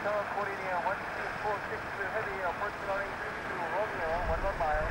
Pocatello, coordinating 1246 to Heavy, approaching on 832 Romeo, 11 mile.